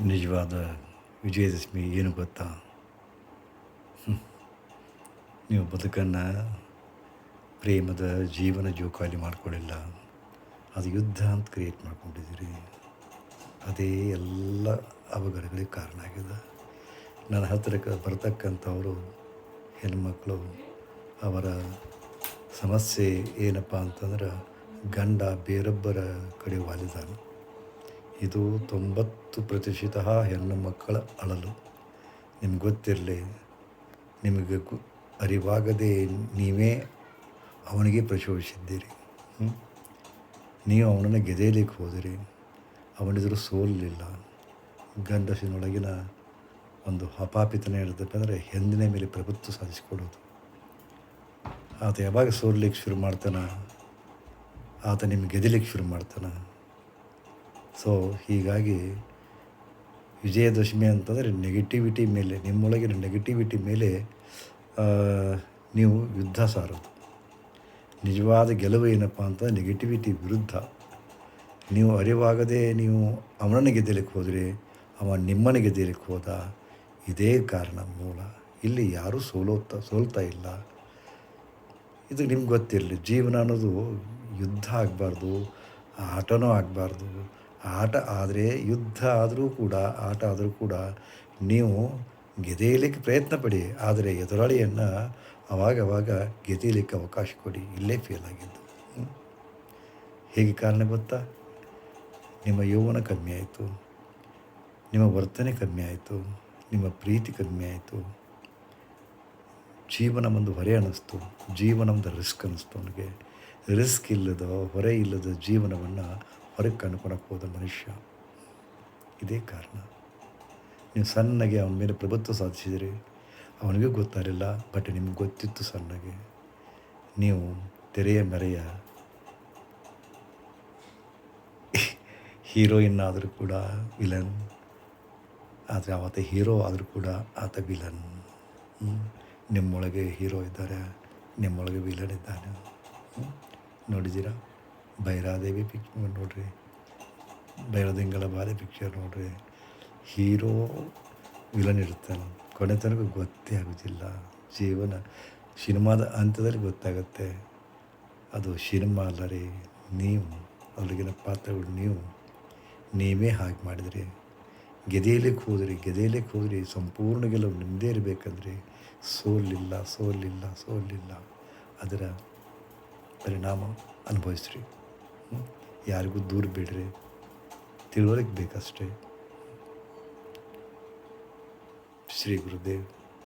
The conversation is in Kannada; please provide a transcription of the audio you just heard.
ನಿಜವಾದ ವಿಜಯದಶಮಿ ಏನು ಗೊತ್ತಾ. ನೀವು ಬದುಕನ್ನು ಪ್ರೇಮದ ಜೀವನ ಜೋಕಾಲಿ ಮಾಡಿಕೊಳ್ಳಿಲ್ಲ. ಅದು ಯುದ್ಧ ಅಂತ ಕ್ರಿಯೇಟ್ ಮಾಡ್ಕೊಂಡಿದ್ದೀರಿ. ಅದೇ ಎಲ್ಲ ಅವಘಡಗಳಿಗೆ ಕಾರಣ ಆಗಿದೆ ನನ್ನ ಹತ್ತಿರಕ್ಕೆ ಬರ್ತಕ್ಕಂಥವರು, ಹೆಣ್ಮಕ್ಳು, ಅವರ ಸಮಸ್ಯೆ ಏನಪ್ಪ ಅಂತಂದ್ರೆ ಗಂಡ ಬೇರೊಬ್ಬರ ಕಡೆ ವಾಲಿದಾನೆ. ಇದು ತೊಂಬತ್ತು ಪ್ರತಿಶತ ಹೆಣ್ಣು ಮಕ್ಕಳ ಅಳಲು. ನಿಮ್ಗೆ ಗೊತ್ತಿರಲಿ, ನಿಮಗೆ ಗು, ಅರಿವಾಗದೆ ನೀವೇ ಅವನಿಗೆ ಪ್ರಚೋದಿಸಿದ್ದೀರಿ? ನೀವು ಅವನನ್ನು ಗೆದೇಲಿಕ್ಕೆ ಹೋದಿರಿ. ಅವನಿದ್ರೂ ಸೋಲಿಲ್ಲ. ಗಂಡಸಿನೊಳಗಿನ ಒಂದು ಹಪಾಪಿತನ ಅಂದರೆ ಹೆಂದಿನ ಮೇಲೆ ಪ್ರಭುತ್ವ ಸಾಧಿಸಿಕೊಡೋದು ಆತ ಯಾವಾಗ ಸೋಲ್ಲಿಕ್ಕೆ ಶುರು ಮಾಡ್ತಾನೆ? ಆತ ನಿಮ್ಗೆ ಗೆದಲಿಕ್ಕೆ ಶುರು ಮಾಡ್ತಾನೆ? ಸೊ ಹೀಗಾಗಿ ವಿಜಯದಶಮಿ ಅಂತಂದರೆ ನೆಗೆಟಿವಿಟಿ ಮೇಲೆ, ನಿಮ್ಮೊಳಗಿನ ನೆಗೆಟಿವಿಟಿ ಮೇಲೆ ನೀವು ಯುದ್ಧ ಸಾರೋದು. ನಿಜವಾದ ಗೆಲುವು ಏನಪ್ಪ ಅಂತ ನೆಗೆಟಿವಿಟಿ ವಿರುದ್ಧ. ನೀವು ಅರಿವಾಗದೆ ನೀವು ಅವನನ್ನು ಗೆದ್ದಲಿಕ್ಕೆ ಹೋದರೆ, ಅವ ನಿಮ್ಮನ್ನು ಗೆದ್ದಲಿಕ್ಕೆ ಹೋದ ಇದೇ ಕಾರಣ ಮೂಲ. ಇಲ್ಲಿ ಯಾರೂ ಸೋಲೋತಾ, ಸೋಲ್ತಾ ಇಲ್ಲ. ಇದು ನಿಮ್ಗೆ ಗೊತ್ತಿರಲಿ, ಜೀವನ ಅನ್ನೋದು ಯುದ್ಧ ಆಗಬಾರ್ದು, ಆಟನೂ ಆಗಬಾರ್ದು ಆಟ ಆದರೆ ಯುದ್ಧ ಆದರೂ ಕೂಡ, ಆಟ ಆದರೂ ಕೂಡ ನೀವು ಗೆದೆಯಲಿಕ್ಕೆ ಪ್ರಯತ್ನ ಪಡಿ ಆದರೆ ಎದುರಾಳಿಯನ್ನು ಅವಾಗ ಅವಾಗ ಗೆದೆಯಲಿಕ್ಕೆ ಅವಕಾಶ ಕೊಡಿ. ಇಲ್ಲೇ ಫೇಲ್ ಆಗಿದ್ದು. ಹೇಗೆ ಕಾರಣ ಗೊತ್ತಾ? ನಿಮ್ಮ ಯೌವನ ಕಮ್ಮಿ ಆಯಿತು. ನಿಮ್ಮ ವರ್ತನೆ ಕಮ್ಮಿ ಆಯಿತು. ನಿಮ್ಮ ಪ್ರೀತಿ ಕಮ್ಮಿ ಆಯಿತು. ಜೀವನ ಒಂದು ಹೊರೆ ಅನ್ನಿಸ್ತು ಜೀವನ ಒಂದು ರಿಸ್ಕ್ ಅನ್ನಿಸ್ತು ಅವನಿಗೆ. ರಿಸ್ಕ್ ಇಲ್ಲದ, ಹೊರೆ ಇಲ್ಲದ ಜೀವನವನ್ನು ಹೊರಗೆ ಕಂಡುಕೊಳಕ್ಕೆ ಹೋದ ಮನುಷ್ಯ. ಇದೇ ಕಾರಣ. ನೀವು ಸಣ್ಣಗೆ ಅವನ ಮೇಲೆ ಪ್ರಭುತ್ವ ಸಾಧಿಸಿದಿರಿ. ಅವನಿಗೂ ಗೊತ್ತಾಗಲಿಲ್ಲ, ಬಟ್ ನಿಮ್ಗೆ ಗೊತ್ತಿತ್ತು ಸಣ್ಣಗೆ. ನೀವು ತೆರೆಯ ಮೆರೆಯ ಹೀರೋಯಿನ್ ಆದರೂ ಕೂಡ ವಿಲನ್. ಆದರೆ ಆವತ್ತ ಹೀರೋ ಆದರೂ ಕೂಡ ಆತ ವಿಲನ್. ನಿಮ್ಮೊಳಗೆ ಹೀರೋ ಇದ್ದಾರೆ, ನಿಮ್ಮೊಳಗೆ ವಿಲನ್ ಇದ್ದಾನೆ. ನೋಡಿದ್ದೀರಾ? ಭೈರಾದೇವಿ ಪಿಕ್ಚರ್ ನೋಡ್ರಿ. ಭೈರದಿಂಗಳ ಬಾರಿ ಪಿಕ್ಚರ್ ನೋಡ್ರಿ. ಹೀರೋ ವಿಲನ್ ಇರ್ತಾನೆ ಕೊನೆ ತನಕ ಗೊತ್ತೇ ಆಗೋದಿಲ್ಲ. ಜೀವನ ಸಿನಿಮಾದ ಹಂತದಲ್ಲಿ ಗೊತ್ತಾಗತ್ತೆ. ಅದು ಸಿನಿಮಾ ಅಲ್ಲ ರೀ. ನೀವು, ಅಲ್ಲಿಗಿನ ಪಾತ್ರಗಳು ನೀವು. ನೀವೇ ಹಾಗೆ ಮಾಡಿದ್ರಿ. ಗೆದೆಯಲಿಕ್ಕೆ ಹೋದ್ರಿ ಗೆದೆಯಲಿಕ್ಕೆ ಹೋದ್ರಿ. ಸಂಪೂರ್ಣ ಗೆಲುವು ನಿಮ್ಮದೇ ಇರಬೇಕಂದ್ರೆ. ಸೋಲಿಲ್ಲ ಸೋಲಿಲ್ಲ ಸೋಲಿಲ್ಲ. ಅದರ ಪರಿಣಾಮ ಅನುಭವಿಸ್ರಿ? ಯಾರಿಗೂ ದೂರ ಬಿಡ್ರಿ. ತಿಳುವಳಿಕೆ ಬೇಕಷ್ಟೇ. ಶ್ರೀ ಗುರುದೇವ್.